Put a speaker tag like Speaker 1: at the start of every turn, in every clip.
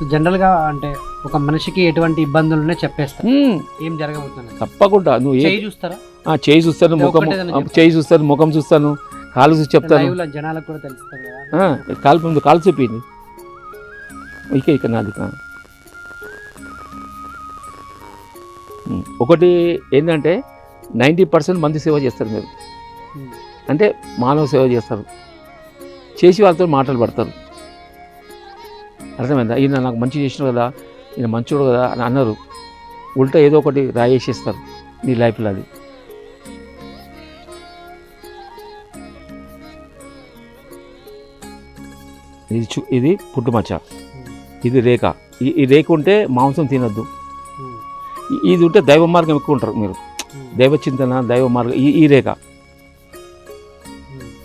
Speaker 1: So జనరల్గా అంటే ఒక మనిషికి ఎటువంటి ఇబ్బందులు ఉన్నాయో. ఏం జరగబోతుంది
Speaker 2: తప్పకుండా. నువ్వు ఏ
Speaker 1: చేయి చూస్తారా?
Speaker 2: ఆ, చేయి చూస్తాను ముఖం. చేయి చూస్తాను ముఖం చూస్తాను కాలు చూసి చెప్తాను.
Speaker 1: జనాలకు కూడా
Speaker 2: ఆ, కాలు ముందు కాలు చూపింది ఇక ఇక నాది. ఒకటి ఏంటంటే నైంటీ పర్సెంట్ మంది సేవ చేస్తారు మీరు. అంటే మానవ సేవ చేస్తారు. చేసి వాళ్ళతో మాటలు పడతారు. అర్థమైందా? ఈయన నాకు మంచి చేసిన కదా ఈయన మంచోడు కదా అని అన్నారు. ఉల్టా ఏదో ఒకటి రాయేసేస్తారు నీ లైఫ్లో అది. ఇది చు ఇది పుట్టుమచ్చ ఇది రేఖ. ఈ- ఈ రేఖ ఉంటే మాంసం తినద్దు. ఇది ఉంటే దైవ మార్గం ఎక్కువ ఉంటారు మీరు. దైవ చింతన దైవ మార్గం ఈ ఈ రేఖ.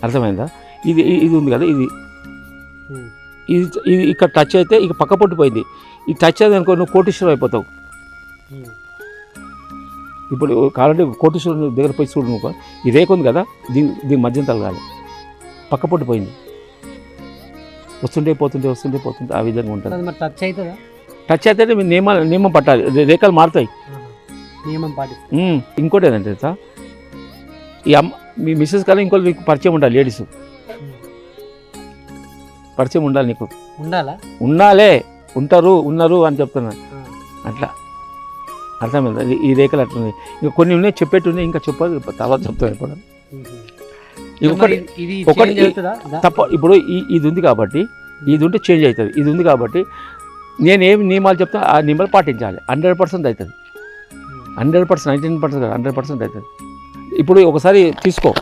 Speaker 2: అర్థమైందా? ఇది ఇది ఉంది కదా ఇది. ఇది ఇది ఇక్కడ టచ్ అయితే ఇక పక్క పొట్టిపోయింది ఈ టచ్ అయితే అనుకో నువ్వు కోటీశ్వరం అయిపోతావు.
Speaker 1: ఉమ్.
Speaker 2: ఇప్పుడు కావాలంటే కోటీశ్వరం దగ్గర పోయి చూడు నువ్వు. ఈ రేఖ ఉంది కదా దీని దీని మధ్యన తలగాలి పక్క పొట్టిపోయింది వస్తుంటే పోతుంటే వస్తుంటే పోతుంటే ఆ విధంగా ఉంటుంది.
Speaker 1: టచ్ అవుతుందా?
Speaker 2: టచ్ అయితే నియమాలు నియమం పట్టాలి. రేఖలు మారుతాయి.
Speaker 1: నియమం పాటిస్తారు.
Speaker 2: ఉమ్, ఇంకోటి ఏంటంటే తెలుసా? ఈ అమ్మ మీ మిస్సెస్ కన్నా ఇంకోటి నీకు పరిచయం ఉండాలి లేడీస్. పరిచయం ఉండాలి నీకు.
Speaker 1: ఉండాలా?
Speaker 2: ఉండాలే ఉంటారు ఉన్నారు అని చెప్తున్నా.
Speaker 1: ఆ.
Speaker 2: అట్లా. అర్థమైంది? ఈ రేఖలు అట్లా ఇంకా కొన్ని ఉన్నాయి చెప్పేటి ఉన్నాయి ఇంకా చెప్పదు తర్వాత చెప్తాను ఇప్పుడు
Speaker 1: మరి
Speaker 2: ఒకటి తప్ప ఇప్పుడు ఈ ఇది ఉంది కాబట్టి ఇది ఉంటే చేంజ్ అవుతుంది. ఇది ఉంది కాబట్టి నేను ఏమి నియమాలు చెప్తా ఆ నియమాలు పాటించాలి. హండ్రెడ్ పర్సెంట్ అవుతుంది. Hundred percent nineteen percent hundred percent అవుతుంది. ఇప్పుడు ఒకసారి తీసుకో.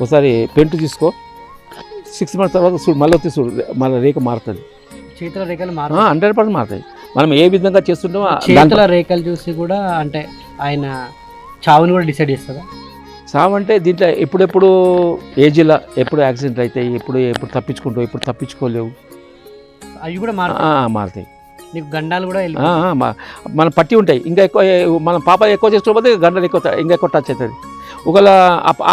Speaker 2: ఒకసారి పెంటు తీసుకో. సిక్స్ మంత్స్ తర్వాత చూడు మళ్ళీ వచ్చి చూడు మళ్ళీ రేఖ మారుతుంది.
Speaker 1: చేతుల రేఖలు మారు
Speaker 2: హండ్రెడ్ పర్సెంట్ మారుతాయి. మనం ఏ విధంగా చేస్తుంటామో
Speaker 1: చేతుల రేఖలు చూసి కూడా అంటే ఆయన చావుని కూడా డిసైడ్ చేస్తుందా
Speaker 2: సావంటే దీంట్లో ఎప్పుడెప్పుడు ఏజ్లో ఎప్పుడు యాక్సిడెంట్ అవుతాయి ఎప్పుడు ఎప్పుడు తప్పించుకుంటావు ఎప్పుడు తప్పించుకోలేవు.
Speaker 1: అవి కూడా
Speaker 2: మారుతాయి.
Speaker 1: నీకు గండాలు కూడా
Speaker 2: మన పట్టి ఉంటాయి. ఇంకా ఎక్కువ మన పాప ఎక్కువ చేసుకోకపోతే గంటలు ఎక్కువ ఇంకా ఎక్కువ టచ్ అవుతుంది. ఒకవేళ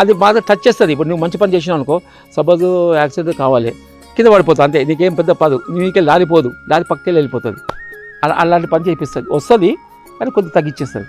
Speaker 2: అది బాగా టచ్ చేస్తుంది. ఇప్పుడు నువ్వు మంచి పని చేసినావు అనుకో సపోజ్ యాక్సిడెంట్ కావాలి కింద పడిపోతుంది అంతే. నీకేం పెద్ద పదు నీకే లారిపోదు లారి పక్కకి వెళ్ళిపోతుంది. అలా అలాంటి పని చేపిస్తుంది వస్తుంది కానీ కొంచెం తగ్గించేస్తుంది.